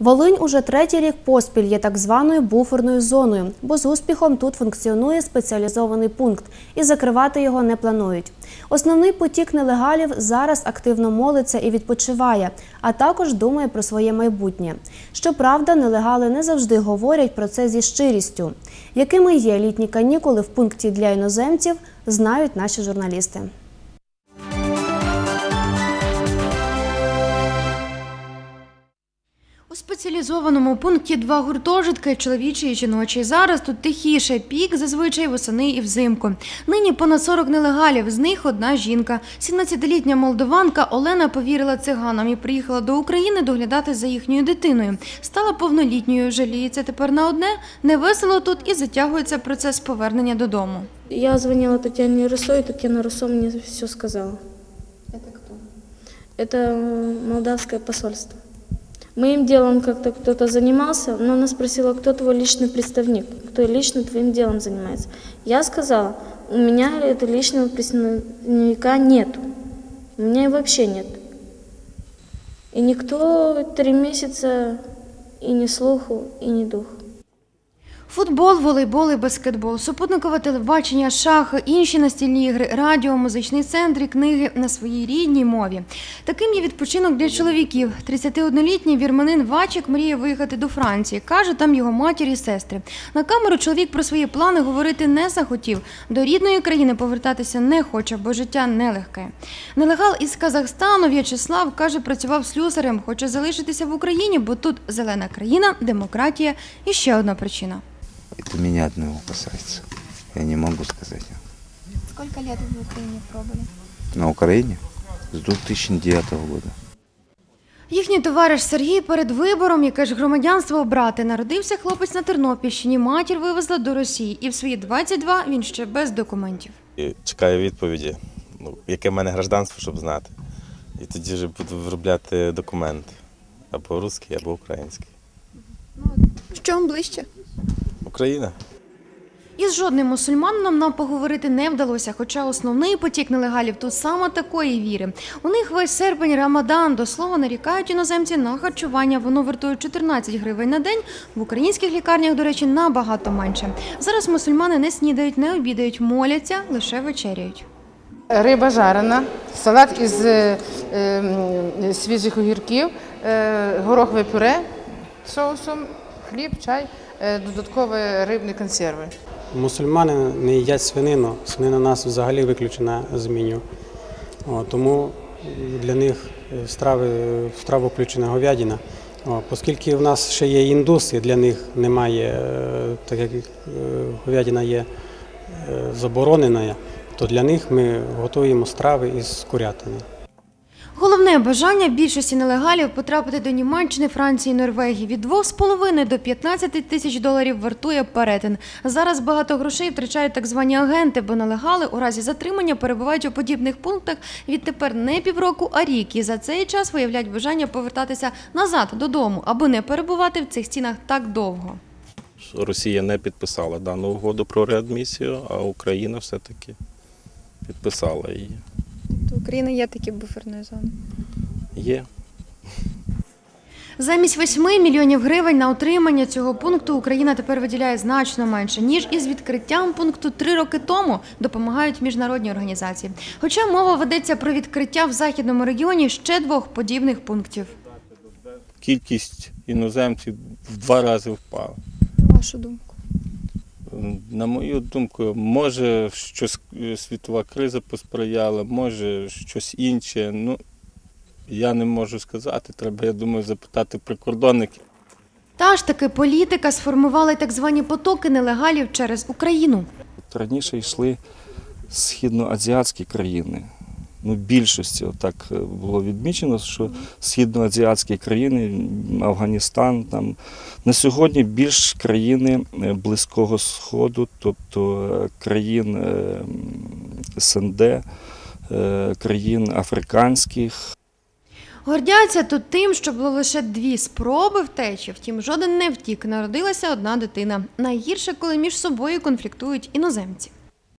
Волинь уже третій рік поспіль є так званою буферною зоною, бо з успіхом тут функціонує спеціалізований пункт, і закривати його не планують. Основний потік нелегалів зараз активно молиться і відпочиває, а також думає про своє майбутнє. Щоправда, нелегали не завжди говорять про це зі щирістю. Якими є літні канікули в пункті для іноземців, знають наші журналісти. спеціалізованому пункті два гуртожитки чоловічий і жіночий. Зараз тут тихіше пік, зазвичай восени і взимку. Нині понад 40 нелегалів, з них одна жінка. 17-літня молдованка Олена повірила циганам і приїхала до України доглядати за їхньою дитиною. Стала повнолітньою, жаліється тепер на одне, невесело тут і затягується процес повернення додому. Я звонила Татьяне Русо, и Татьяна Русо мне все сказала. Это кто? Это э, молдавское посольство. Моим делом как-то кто-то занимался, но она спросила, кто твой личный представник, кто лично твоим делом занимается. Я сказала, у меня этого личного представника нету. У меня и вообще нет. И никто три месяца и ни слуху, и ни духу. Футбол, волейбол і баскетбол, супутникове телебачення, шахи, інші настільні ігри, радіо, музичний центр і книги на своїй рідній мові. Таким є відпочинок для чоловіків. 31-літній вірменин Вачик мріє виїхати до Франції. Каже, там його матір і сестри. На камеру чоловік про свої плани говорити не захотів. До рідної країни повертатися не хоче, бо життя нелегке. Нелегал із Казахстану В'ячеслав каже, працював слюсарем, хоче залишитися в Україні, бо тут зелена країна, демократія і ще одна причина. Это меня одного касается. Я не могу сказать. Сколько лет вы в Украине пробыли? На Украине с 2009 года. Їхній товариш Сергій перед вибором, яке ж громадянство обрати, народився хлопець на Тернопільщині. Матір вивезла до Росії, і в свої 22 він ще без документів. І чекаю відповіді, ну, яке в мене гражданство, щоб знати. І тоді вже буду виробляти документ або русський, або український. Що вам ближче? Україна. Із жодним мусульманином нам поговорити не вдалося, хоча основний потік нелегалів тут саме такої віри. У них весь серпень Рамадан, до слова, нарікають іноземці на харчування. Воно вартує 14 гривень на день. В українських лікарнях, до речі, набагато менше. Зараз мусульмани не снідають, не обідають, моляться, лише вечеряють. Риба жарена, салат із е, е, свіжих огірків, е, горохове пюре з соусом, хліб, чай, додаткові рибні консерви. Мусульмани не їдять свинину. Свинина у нас взагалі виключена з меню. О, тому для них е, страви, в страву включена говядина. О, оскільки в нас ще є індуси, для них немає, е, так як е, говядина є е, забороненою, то для них ми готуємо страви із курятини. Головне бажання більшості нелегалів потрапити до Німеччини, Франції, Норвегії від 2,5 до 15 тисяч доларів вартує перетин. Зараз багато грошей втрачають так звані агенти, бо нелегали у разі затримання перебувають у подібних пунктах відтепер не півроку, а рік. І за цей час виявляють бажання повертатися назад додому, аби не перебувати в цих стінах так довго. Росія не підписала дану угоду про реадмісію, а Україна все-таки підписала її. То Україна є такі буферної зони. Є. Замість 8 мільйонів гривень на утримання цього пункту Україна тепер виділяє значно менше ніж із відкриттям пункту три роки тому допомагають міжнародні організації. Хоча мова ведеться про відкриття в західному регіоні ще двох подібних пунктів. Кількість іноземців в два рази впала. На вашу думку. На мою думку, може щось е, світова криза посприяла, може щось інше. Ну, я не можу сказати. Треба, я думаю, запитати прикордонників. Та ж таки політика сформувала й так звані потоки нелегалів через Україну. Раніше йшли східноазіатські країни. Ну, більшості так е, було відмічено, що східноазіатські країни, Афганістан, там на сьогодні більш країни е, Близького Сходу, тобто е, країн СНД, країн африканських. Гордяться тут тим, що було лише дві спроби втечі, втім, жоден не втік. Народилася одна дитина. Найгірше, коли між собою конфліктують іноземці.